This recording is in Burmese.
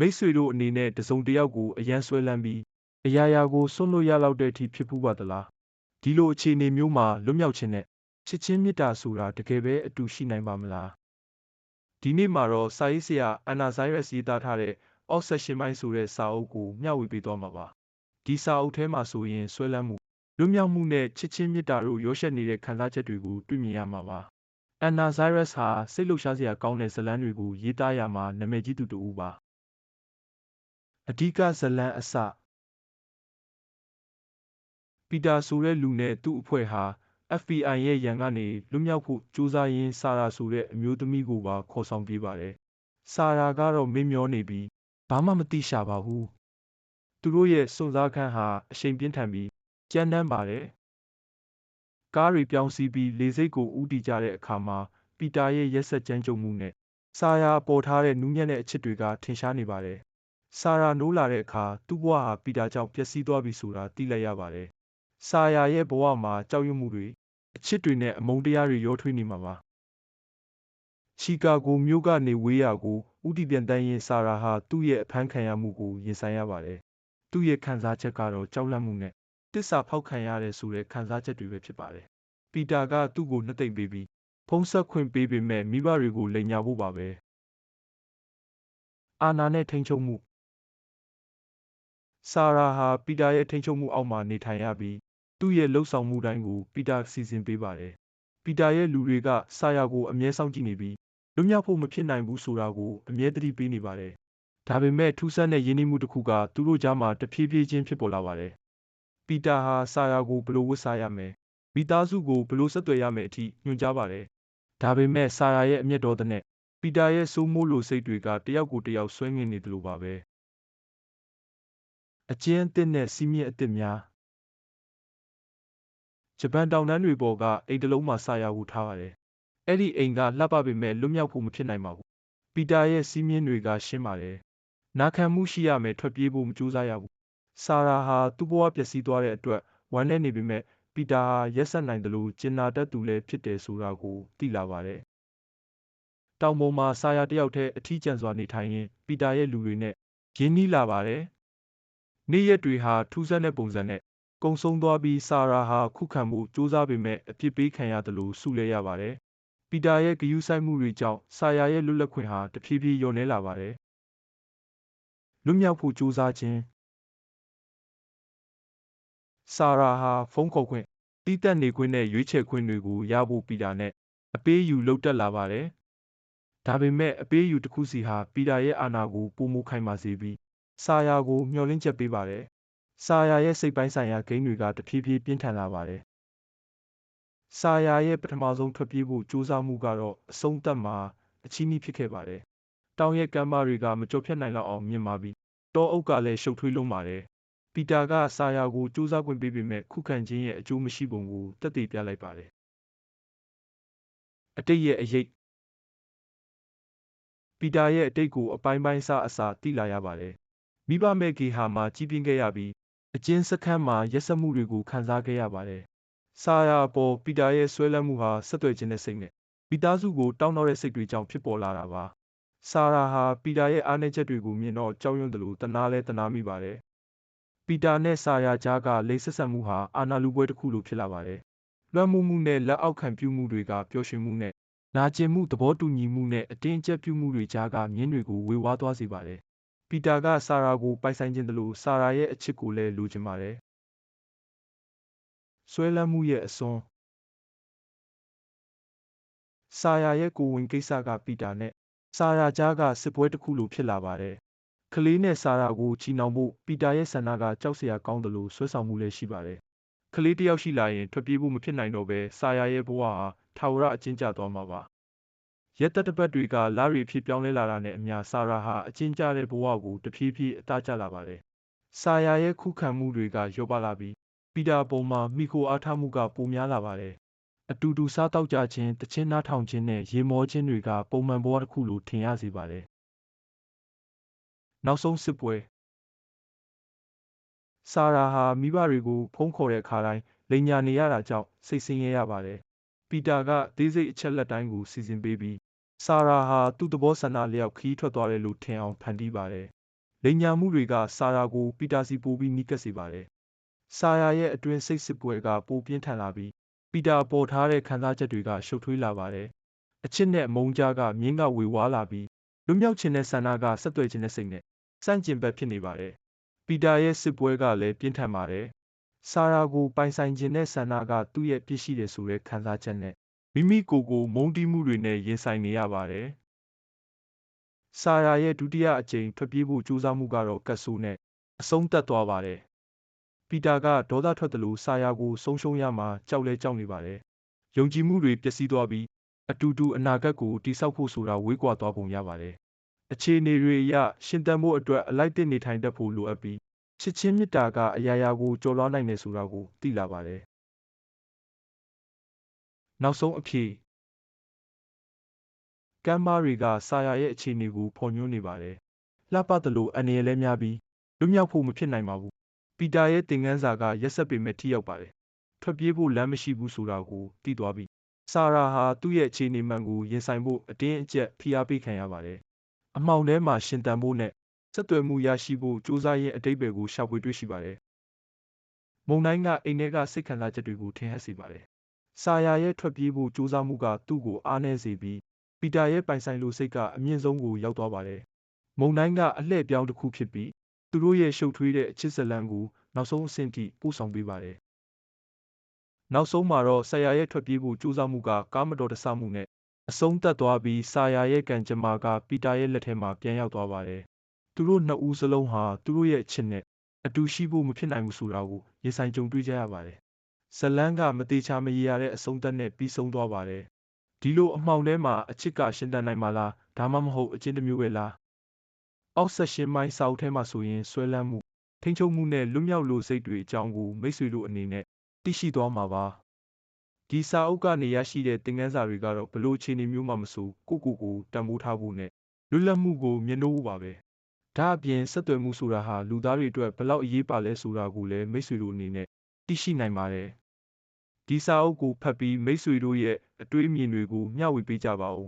မိတ်ဆွေတို့အနေနဲ့တစုံတစ်ယောက်ကိုအယမ်းဆွဲလန်းပြီးအရာရာကိုစွန့်လွတ်ရလောက်တဲ့အထိဖြစ်ဖူးပါသလားဒီလိုအခြေအနေမျိုးမှာလွတ်မြောက်ခြင်းနဲ့ချစ်ချင်းမေတ္တာဆိုတာတကယ်ပဲအတူရှိနိုင်ပါမလားဒီနေ့မှာတော့စာရေးဆရာအန်နာဇိုင်းရက်ရေးသားထားတဲ့ Obsession ပိုင်းဆိုတဲ့စာအုပ်ကိုမျှဝေပေးသွားမှာပါဒီစာအုပ်ထဲမှာဆိုရင်ဆွဲလန်းမှုလွတ်မြောက်မှုနဲ့ချစ်ချင်းမေတ္တာတို့ရောရှက်နေတဲ့ခံစားချက်တွေကိုတွေ့မြင်ရမှာပါအန်နာဇိုင်းရက်ဟာစိတ်လှုပ်ရှားစရာကောင်းတဲ့ဇာတ်လမ်းတွေကိုရေးသားရမှာနာမည်ကြီးသူတစ်ဦးပါ အဓိကဇာတ်လမ်းအစပီတာဆိုတဲ့လူနဲ့သူ့အဖွဲ့ဟာ FBI ရဲ့ရန်ကနေလွတ်မြောက်ဖို့ကြိုးစားရင်းဆာရာဆိုတဲ့အမျိုးသမီးကိုပါခေါ်ဆောင်ပြေးပါတယ်။ဆာရာကတော့မေ့မျောနေပြီးဘာမှမသိရှာပါဘူး။သူတို့ရဲ့စွန့်စားခန်းဟာအရှိန်ပြင်းထန်ပြီးကြမ်းတမ်းပါတယ်။ကားတွေပြောင်းစီးပြီးလေဆိပ်ကိုဦးတည်ကြတဲ့အခါမှာပီတာရဲ့ရက်ဆက်ကြမ်းကြုတ်မှုနဲ့ဆာရာပေါ်ထားတဲ့နူးညံ့တဲ့အချစ်တွေကထင်ရှားနေပါတယ်။ ဆာရာနိုးလာတဲ့အခါသူ့ဘဝဟာပီတာကြောင့်ပျက်စီးသွားပြီဆိုတာသိလိုက်ရပါတယ်။ဆာယာရဲ့ဘဝမှာကြောက်ရွံ့မှုတွေအချစ်တွေနဲ့အမုန်းတရားတွေရောထွေးနေမှာပါ။ချီကာဂိုမြို့ကနေဝေးရာကိုဦးတည်ပြန်တန်းရင်ဆာရာဟာသူ့ရဲ့အဖမ်းခံရမှုကိုရင်ဆိုင်ရပါတယ်။သူ့ရဲ့ခံစားချက်ကတော့ကြောက်လန့်မှုနဲ့တစ္ဆာဖောက်ခံရတယ်ဆိုတဲ့ခံစားချက်တွေပဲဖြစ်ပါတယ်။ပီတာကသူ့ကိုနှစ်သိမ့်ပေးပြီးဖုံးဆက်ခွင့်ပေးပေမဲ့မိဘတွေကိုလိန်ညာဖို့ပါပဲ။အာနာနဲ့ထိန်ချုပ်မှု ဆာရာဟာပီတာရဲ့ထိန်ချုပ်မှုအောက်မှာနေထိုင်ရပြီးသူ့ရဲ့လှုပ်ဆောင်မှုတိုင်းကိုပီတာစီစဉ်ပေးပါတယ်။ပီတာရဲ့လူတွေကဆာယာကိုအမြဲစောင့်ကြည့်နေပြီးလွတ်မြောက်ဖို့မဖြစ်နိုင်ဘူးဆိုတာကိုအမြဲတတိပေးနေပါတယ်။ဒါပေမဲ့ထူးဆန်းတဲ့ရင်းနှီးမှုတစ်ခုကသူတို့ကြားမှာတဖြည်းဖြည်းချင်းဖြစ်ပေါ်လာပါတယ်။ပီတာဟာဆာယာကိုဘလို့ဝတ်စားရမယ်။မိသားစုကိုဘလို့ဆက်သွယ်ရမယ်အထိညွှန်ကြားပါတယ်။ဒါပေမဲ့ဆာယာရဲ့အမျက်တော်တဲ့နဲ့ပီတာရဲ့စိုးမိုးလိုစိတ်တွေကတယောက်ကိုတယောက်ဆွဲငင်နေတယ်လို့ပါပဲ။ အကျဉ်းအသစ်နဲ့စီးမြင့်အသစ်များဂျပန်တောင်တန်းတွေပေါ်ကအိမ်တစ်လုံးမှာဆာယာကိုထားပါတယ်။အဲ့ဒီအိမ်ကလှပပေမဲ့လွတ်မြောက်ဖို့မဖြစ်နိုင်ပါဘူး။ပီတာရဲ့စီးမြင်တွေကရှင်းပါတယ်။နာခံမှုရှိရမယ်ထွက်ပြေးဖို့မကြိုးစားရဘူး။ဆာရာဟာသူ့ဘဝပျက်စီးသွားတဲ့အတွက်ဝမ်းနည်းနေပေမဲ့ပီတာဟာရက်ဆက်နိုင်တယ်လို့ကျင်နာတတ်သူလည်းဖြစ်တယ်ဆိုတာကိုသိလာပါတယ်။တောင်ပေါ်မှာဆာယာတယောက်တည်းအထီးကျန်စွာနေထိုင်ရင်ပီတာရဲ့လူတွေနဲ့ရင်းနှီးလာပါတယ်။ နေ့ရက်တွေဟာထူးဆန်းတဲ့ပုံစံနဲ့ကုံဆုံးသွားပြီးဆာရာဟာခုခံမှုစူးစမ်းပေမဲ့အပြစ်ပေးခံရတယ်လို့ဆုလဲရပါတယ်။ပီတာရဲ့ဂယုဆိုင်မှုတွေကြောင့်ဆာယာရဲ့လွတ်လပ်ခွင့်ဟာတဖြည်းဖြည်းလျော့နည်းလာပါတယ်။လွတ်မြောက်ဖို့စူးစမ်းခြင်းဆာရာဟာဖုန်းခေါ်ခွင့်တီးတက်နေခွင့်နဲ့ရွေးချယ်ခွင့်တွေကိုရဖို့ပီတာနဲ့အပေးယူလုပ်တက်လာပါတယ်။ဒါပေမဲ့အပေးယူတစ်ခုစီဟာပီတာရဲ့အာဏာကိုပုံမခိုင်မာစေပြီး ဆာယာကိုမျှော်လင့်ချက်ပေးပါတယ်ဆာယာရဲ့စိတ်ပိုင်းဆိုင်ရာဂိမ်းတွေကတဖြည်းဖြည်းပြင်းထန်လာပါတယ်။ဆာယာရဲ့ပထမဆုံးထွက်ပြေးဖို့ကြိုးစားမှုကတော့အဆုံးသတ်မှာအချီးနှီးဖြစ်ခဲ့ပါတယ်။တောင်ရဲ့ကမ်းပါးတွေကမကျော်ဖြတ်နိုင်လောက်အောင်မြင့်မာပြီးတောအုပ်ကလည်းရှုပ်ထွေးလုံးပါတယ်။ပီတာကဆာယာကိုကြိုးစားခွင့်ပေးပေမဲ့ခုခံခြင်းရဲ့အကျိုးမရှိပုံကိုတက်တည်ပြလိုက်ပါတယ်။အတိတ်ရဲ့အရေးပီတာရဲ့အတိတ်ကိုအပိုင်းပိုင်းစားအစာတိလာရပါတယ်။ မိဘမဲ့ဂေဟာမှာကြီးပြင်းခဲ့ရပြီးအကျဉ်းစခန်းမှာရက်စက်မှုတွေကိုခံစားခဲ့ရပါတယ်။ဆာယာပေါ်ပီတာရဲ့ဆွဲလန်းမှုဟာဆက်သွယ်ခြင်းတဲ့စိတ်နဲ့မိသားစုကိုတောင်းတတဲ့စိတ်တွေကြောင့်ဖြစ်ပေါ်လာတာပါ။ဆာရာဟာပီတာရဲ့အားနည်းချက်တွေကိုမြင်တော့ကြောက်ရွံ့တယ်လို့တနာလဲတနာမိပါတယ်။ပီတာနဲ့ဆာယာကြားကလိမ့်ဆက်ဆက်မှုဟာအာနာလူပွဲတစ်ခုလိုဖြစ်လာပါတယ်။လွှမ်းမိုးမှုနဲ့လက်အောက်ခံပြုမှုတွေကပျော်ရွှင်မှုနဲ့နာကျင်မှုသဘောတူညီမှုနဲ့အတင်းအကျပ်ပြုမှုတွေကြားကမြင်းတွေကိုဝေဝါးသွားစေပါတယ် ပီတာကဆာရာကိုပိုင်ဆိုင်ခြင်းတလို့ဆာရာရဲ့အချစ်ကိုလည်းလိုချင်ပါတယ်။ဆွဲလန်းမှုရဲ့အစွန်းဆာယာရဲ့ကိုဝင်ကိစ္စကပီတာနဲ့ဆာရာကြားကစစ်ပွဲတစ်ခုလိုဖြစ်လာပါတယ်။ကလေးနဲ့ဆာရာကိုချီနှောင်ဖို့ပီတာရဲ့ဆန္ဒကကြောက်စရာကောင်းတယ်လို့ဆွဲဆောင်မှုလည်းရှိပါတယ်။ကလေးတယောက်ရှိလာရင်ထွက်ပြေးဖို့မဖြစ်နိုင်တော့ဘဲဆာယာရဲ့ဘဝဟာထာဝရအကျဉ်းကျသွားမှာပါ ရက်သက်တပတ်တွေကလရီဖြစ်ပြောင်းလဲလာတာနဲ့အမျှဆာရာဟာအချင်းကျတဲ့ဘဝကိုတဖြည်းဖြည်းအသားကျလာပါတယ်။ဆာယာရဲ့ခုခံမှုတွေကလျော့ပါလာပြီးပီတာပုံမှာမိခိုအားထားမှုကပိုများလာပါတယ်။အတူတူစားတောက်ကြခြင်းတချင်းနားထောင်ခြင်းနဲ့ရေမောခြင်းတွေကပုံမှန်ဘဝတစ်ခုလိုထင်ရစေပါတယ်။နောက်ဆုံးစစ်ပွဲဆာရာဟာမိဘတွေကိုဖုံးခေါ်တဲ့အခါတိုင်းလိန်ညာနေရတာကြောင့်စိတ်ဆင်းရဲရပါတယ်။ပီတာကသေးစိတ်အချက်လက်တိုင်းကိုစီစဉ်ပေးပြီး ဆာရာဟာသူ့သဘောဆန္ဒလျောက်ခီးထွက်သွားတယ်လို့ထင်အောင်ဖန်တီးပါတယ်လိန်ညာမှုတွေကဆာရာကိုပီတာစီပိုပြီးနီးကပ်စေပါတယ်။ဆာရာရဲ့အတွင်းစိတ်စစ်ပွဲကပိုပြင်းထန်လာပြီးပီတာပေါ်ထားတဲ့ခံစားချက်တွေကရှုပ်ထွေးလာပါတယ်။အချစ်နဲ့အမုန်းကြားကမြင်းကဝေဝါးလာပြီးလွတ်မြောက်ခြင်းနဲ့ဆန္ဒကဆက်သွယ်ခြင်းနဲ့စိတ်နဲ့စန့်ကျင်ဘက်ဖြစ်နေပါတယ်။ပီတာရဲ့စစ်ပွဲကလည်းပြင်းထန်ပါတယ်။ဆာရာကိုပိုင်ဆိုင်ခြင်းနဲ့ဆန္ဒကသူ့ရဲ့ပြစ်ရှိတယ်ဆိုတဲ့ခံစားချက်နဲ့ မိမိကိုယ်ကိုမုန်းတီးမှုတွေနဲ့ရင်ဆိုင်နေရပါတယ်။ဆာရာရဲ့ဒုတိယအကြိမ်ထွက်ပြေးဖို့ကြိုးစားမှုကတော့ကတ်ဆိုးနဲ့အဆုံးသတ်သွားပါတယ်။ပီတာကဒေါသထွက်တယ်လို့ဆာရာကိုဆုံးရှုံးရမှာကြောက်လဲကြောက်နေပါတယ်။ယုံကြည်မှုတွေပျက်စီးသွားပြီးအတူတူအနာဂတ်ကိုတိဆောက်ဖို့ဆိုတာဝေးကွာသွားပုံရပါတယ်။အခြေအနေတွေအရရှင်သန်ဖို့အတွက်အလိုက်တင်နေထိုင်တတ်ဖို့လိုအပ်ပြီးချစ်ချင်းမေတ္တာကအရာရာကိုကျော်လွှားနိုင်တယ်ဆိုတာကိုသိလာပါတယ်။ နောက်ဆုံးအဖြေကမ်းမားတွေကဆာယာရဲ့အခြေအနေကိုဖော်ညွှန်းနေပါတယ်။လှပသလိုအနေရလဲများပြီးလွတ်မြောက်ဖို့မဖြစ်နိုင်ပါဘူး။ပီတာရဲ့သင်ခန်းစာကရက်ဆက်ပေမဲ့ထိရောက်ပါတယ်။ထွက်ပြေးဖို့လမ်းမရှိဘူးဆိုတာကိုသိသွားပြီးဆာရာဟာသူ့ရဲ့အခြေအနေမှန်ကိုရင်ဆိုင်ဖို့အတင်းအကျပ်ဖိအားပေးခံရပါတယ်။အမှောင်ထဲမှာရှင်သန်ဖို့နဲ့ဆက်သွယ်မှုရရှိဖို့စူးစမ်းရင်းအတိတ်ပဲကိုရှာဖွေတွေ့ရှိပါတယ်။မုံတိုင်းကအိမ်ထဲကစိတ်ခံစားချက်တွေကိုထင်ဟပ်စေပါတယ်။ ဆာယာရဲ့ထွက်ပြေးဖို့စူးစမ်းမှုကသူ့ကိုအားနည်းစေပြီး ပီတာရဲ့ပိုင်ဆိုင်လိုစိတ်ကအမြင့်ဆုံးကိုရောက်သွားပါတယ်။မုံတိုင်းကအလှည့်ပြောင်းတစ်ခုဖြစ်ပြီးသူတို့ရဲ့ရှုပ်ထွေးတဲ့အချစ်ဇလံကိုနောက်ဆုံးအဆင့်ထိပို့ဆောင်ပေးပါတယ်။နောက်ဆုံးမှာတော့ဆာယာရဲ့ထွက်ပြေးဖို့စူးစမ်းမှုကကားမတော်တဆမှုနဲ့အဆုံးသတ်သွားပြီးဆာယာရဲ့ကံကြမ္မာကပီတာရဲ့လက်ထဲမှာပြန်ရောက်သွားပါတယ်။သူတို့နှစ်ဦးစလုံးဟာသူတို့ရဲ့အချစ်နဲ့အတူရှိဖို့မဖြစ်နိုင်ဘူးဆိုတာကိုရင်ဆိုင်ကြုံတွေ့ကြရပါတယ်။ ဇလန်းကမသေးချာမရေရာတဲ့အဆုံးသတ်နဲ့ပြီးဆုံးသွားပါတယ်။ဒီလိုအမှောင်ထဲမှာအချစ်ကရှင်သန်နိုင်မှာလားဒါမှမဟုတ်အကျဉ်းတစ်မျိုးပဲလား။အောက်ဆက်ရှင်မိုင်းစာအုပ်ထဲမှာဆိုရင်ဆွဲလန်းမှုထိန်းချုပ်မှုနဲ့လွတ်မြောက်လိုစိတ်တွေအကြောင်းကိုမိတ်ဆွေတို့အနေနဲ့သိရှိသွားမှာပါ။ဒီစာအုပ်ကနေရရှိတဲ့သင်ခန်းစာတွေကတော့ဘလို့အခြေအနေမျိုးမှမဆိုကိုကိုကိုတန်ဖိုးထားဖို့နဲ့လွတ်လပ်မှုကိုမြင်လို့ပါပဲ။ဒါအပြင်ဆက်သွယ်မှုဆိုတာဟာလူသားတွေအတွက်ဘလောက်အရေးပါလဲဆိုတာကိုလည်းမိတ်ဆွေတို့အနေနဲ့သိရှိနိုင်ပါတယ်။ ဒီစာအုပ်ကိုဖတ်ပြီး မိတ်ဆွေတို့ရဲ့အတွေးအမြင်တွေကို မျှဝေပေးကြပါဦး